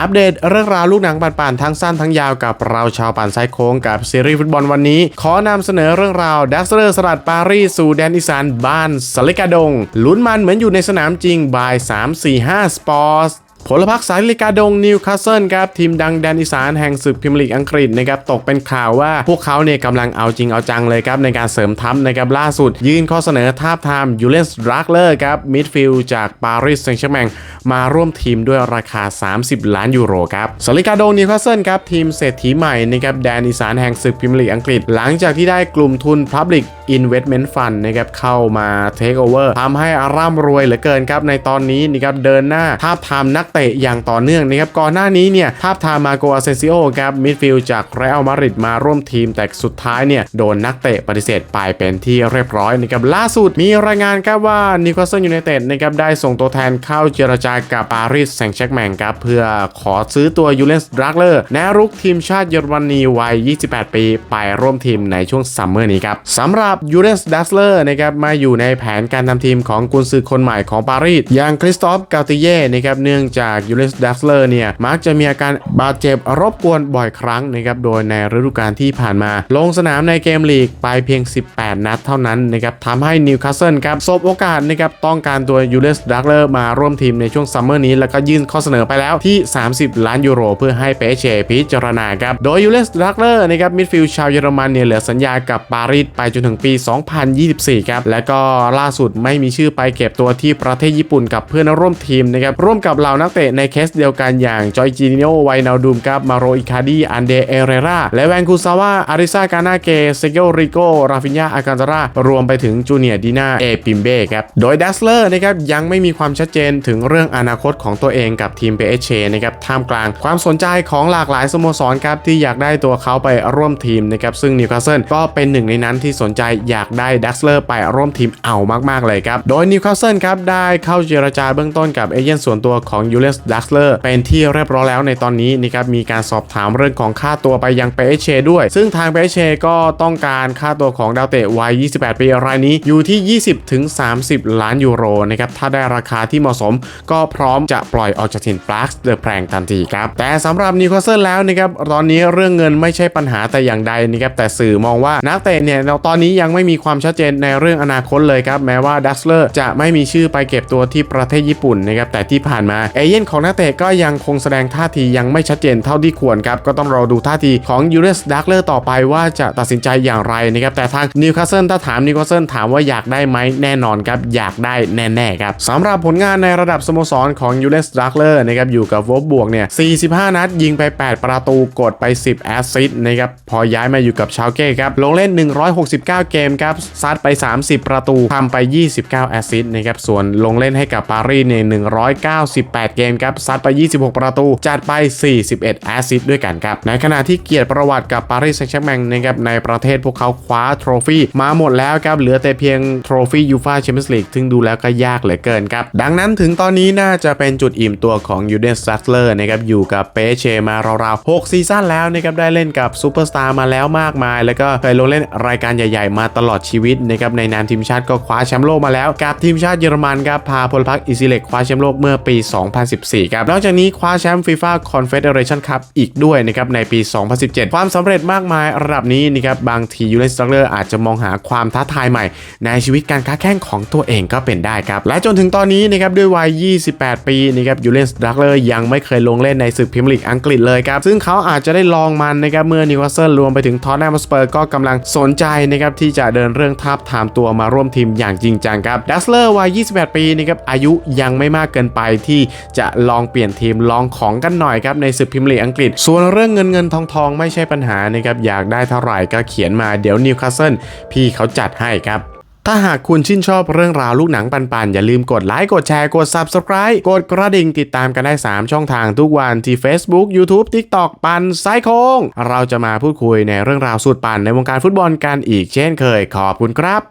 อัปเดตเรื่องราวลูกหนังปั่นๆทั้งสั้นทั้งยาวกับเราชาวปั่นไซโค้งกับซีรีส์ฟุตบอลวันนี้ ขอนำเสนอเรื่องราวดักเตอร์สลัดปารีสสู่แดนอีสานบ้านสลิกาดงลุ้นมันเหมือนอยู่ในสนามจริงบาย 345 สปอร์ต ผลพักสายลิกาดงนิวคาสเซิลครับทีมดังแดนอีสานแห่งศึกพรีเมียร์ลีกอังกฤษนะครับตกเป็นข่าวว่าพวกเขาเนี่ยกำลังเอาจริงเอาจังเลยครับในการเสริมทัพนะครับล่าสุด ยื่นข้อเสนอทาบทามยูเลนส์รักเลอร์ครับมิดฟิลด์จากปารีสแซงต์แชร์แมงมาร่วมทีมด้วยราคา 30 ล้านยูโรครับสลิกาดงนิวคาสเซิลครับทีมเศรษฐีใหม่นะครับแดนอีสานแห่งศึกพรีเมียร์ลีกอังกฤษ หลังจากที่ได้กลุ่มทุน Public Investment Fund นะครับเข้ามาเทคโอเวอร์ทำให้ร่ำรวยเหลือเกินครับในตอนนี้นะครับเดินหน้าทาบทามนักเตะอย่างต่อเนื่องนะครับก่อนหน้านี้เนี่ยทาบทามมาโกอาเซซิโอครับมิดฟิลด์จากเรอัลมาดริดมาร่วมทีมแต่สุดท้ายเนี่ยโดนนักเตะปฏิเสธไปเป็นที่เรียบร้อยนะครับล่าสุดมีรายงานครับว่านิโคลสันยูไนเต็ดนะครับได้ส่งตัวแทนเข้าเจรจากับปารีสแซงต์แชร์แมงครับเพื่อขอซื้อตัวยูเลนส์ดรักเลอร์แนวรุกทีมชาติเยอรมนีวัย 28 ปี ไปร่วมทีมในช่วงซัมเมอร์นี้ครับสำหรับยูเลนส์ดัสเลอร์นะครับมาอยู่ในแผนการทำทีมของกุนซือคนใหม่ของปารีสอย่างคริสตอฟกาติเย่นะครับเนื่องจากยูเลสดัสเลอร์เนี่ยมักจะมีอาการบาดเจ็บรบกวนบ่อยครั้งนะครับโดยในฤดูกาลที่ผ่านมา ลงสนามในเกมลีกไปเพียง 18 นัดเท่านั้นนะครับทำให้นิวคาสเซิลครับสบโอกาสนะครับต้องการตัวยูเลสดักเลอร์มาร่วมทีมในช่วงซัมเมอร์นี้ แล้วก็ยื่นข้อเสนอไปแล้วที่ 30 ล้านยูโร เพื่อให้เปเชพิจารณาครับโดยยูเลสดักเลอร์นะครับมิดฟิลด์ชาวเยอรมันเนี่ยเหลือสัญญากับปารีสไปจนถึงปี 2024 ครับและก็ล่าสุดไม่มีชื่อไปเก็บตัวที่ประเทศญี่ปุ่นกับเพื่อนร่วมทีมนะครับร่วมกับเหล่านักเตะในเคสเดียวกันอย่างจอยจินิโอไวนาดูมครับมาโรอิคาดีอันเดเอเรราและแวนคูซาวาอาริซากานาเกเซเกลริโกราฟินยาอาการารารวมไปถึงจูเนียดีนาเอปิมเบ้ครับโดยดัสเลอร์นะครับยังไม่มีความชัดเจนถึงเรื่องอนาคตของตัวเองกับทีมเปเชนะครับท่ามกลางความสนใจของหลากหลายสโมสรครับที่อยากได้ตัวเขาไปร่วมทีมนะครับซึ่งนิวคาสเซิลก็เป็นหนึ่งในนั้นที่สนใจอยากได้ดัสเลอร์ไปร่วมทีมเอามากๆเลยครับโดยนิวคาสเซิลครับได้เข้าเจรจาเบื้องต้นกับเอเจนต์ส่วนตัวของยููเลสดัสเลอร์เป็นที่เรียบร้อยแล้วในตอนนี้นะครับมีการสอบถามเรื่องของค่าตัวไปยังเปเชด้วย ซึ่งทางเปเชก็ต้องการค่าตัวของดาวเตะวัย 28 ปีรายนี้อยู่ที่ 20ถึง30 ล้านยูโรนะครับถ้าได้ราคาที่เหมาะสม ก็พร้อมจะปล่อยออกจากถิ่นปลักเดอะแพรงทันทีครับแต่สำหรับนิวคาสเซิลแล้วนะครับตอนนี้เรื่องเงินไม่ใช่ปัญหาแต่อย่างใดนะครับแต่สื่อมองว่านักเตะเนี่ยตอนนี้ยังไม่มีความชัดเจนในเรื่องอนาคตเลยครับแม้ว่าดัสเลอร์จะไม่มีชื่อไปเก็บตัวที่ประเทศญี่ปุ่นนะครับแต่ที่ผ่านมาเอเย่นของนักเตะก็ยังคงแสดงท่าทียังไม่ชัดเจนเท่าที่ควรครับก็ต้องรอดูท่าทีของยูเรสดักเลอร์ต่อไปว่าจะตัดสินใจอย่างไรนะครับแต่ทางนิวคาสเซิลถ้าถามนิวคาสเซิลถามว่าอยากได้ไหมแน่นอนครับอยากได้แน่ๆครับสำหรับผลงานในระดับสโมสรของยูเรสดักเลอร์นะครับอยู่กับวอบบวกเนี่ย 45 นัด ยิงไป 8 ประตูกดไป 10 แอสซิสต์นะครับพอย้ายมาอยู่กับชาวเก้ครับลงเล่น 169 เกมครับซัดไป 30 ประตูทำไป 29 แอสซิสต์นะครับส่วนลงเล่นให้กับปารีสเนี่ย198เกมครับซัดไป 26 ประตู จัดไป 41 แอสซิสต์ด้วยกันครับ ในขณะที่เกียรติประวัติกับปารีสแซงต์แชร์แมงนะครับในประเทศพวกเขาคว้าโทรฟี่มาหมดแล้วครับเหลือแต่เพียงโทรฟี่ยูฟาแชมเปี้ยนส์ลีกซึ่งดูแล้วก็ยากเหลือเกินครับ ดังนั้นถึงตอนนี้น่าจะเป็นจุดอิ่มตัวของยูเดนซัตเลอร์นะครับอยู่กับเปเชมาราวๆ6ซีซั่นแล้วนะครับได้เล่นกับซูเปอร์สตาร์มาแล้วมากมาย แล้วก็เคยลงเล่นรายการใหญ่ ๆ มาตลอดชีวิตนะครับในนามทีมชาติก็คว้าแชมป์โลกมาแล้ว กับทีมชาติเยอรมันครับพาพลพักอิซิเล็กคว้าแชมป์โลกเมื่อปี2014 ครับ นอกจากนี้คว้าแชมป์ฟีฟ่าคอนเฟเดเรชันคัพอีกด้วยนะครับในปี 2017 ความสำเร็จมากมายระดับนี้นะครับบางทียูเลนสตักเลอร์อาจจะมองหาความท้าทายใหม่ ในชีวิตการค้าแข่งของตัวเองก็เป็นได้ครับ และจนถึงตอนนี้นะครับด้วยวัย 28 ปีนะครับยูเลนสตักเลอร์ยังไม่เคยลงเล่นในศึกพรีเมียร์ลีกอังกฤษเลยครับซึ่งเขาอาจจะได้ลองมันนะครับเมื่อนิวคาสเซิลรวมไปถึงทอตแนมสเปอร์ก็กำลังสนใจนะครับที่จะเดินเรื่องทาบทามตัวมาร่วมทีมอย่างจริงจังครับดัสเลอร์วัย 28 ปีนะครับอายุยังไม่มากเกินไปที่จะลองเปลี่ยนทีมลองของกันหน่อยครับในศึกพรีเมียร์ลีกอังกฤษ ส่วนเรื่องเงินเงินทองทองไม่ใช่ปัญหานะครับอยากได้เท่าไหร่ก็เขียนมาเดี๋ยวนิวคาสเซิลพี่เขาจัดให้ครับถ้าหากคุณชื่นชอบเรื่องราวลูกหนังปันๆ อย่าลืมกดไลค์กดแชร์กด Subscribe กดกระดิ่งติดตามกันได้ 3 ช่องทางทุกวันที่ Facebook YouTube TikTok ปันไซโคง เราจะมาพูดคุยในเรื่องราวสุดปันในวงการฟุตบอลกันอีกเช่นเคยขอบคุณครับ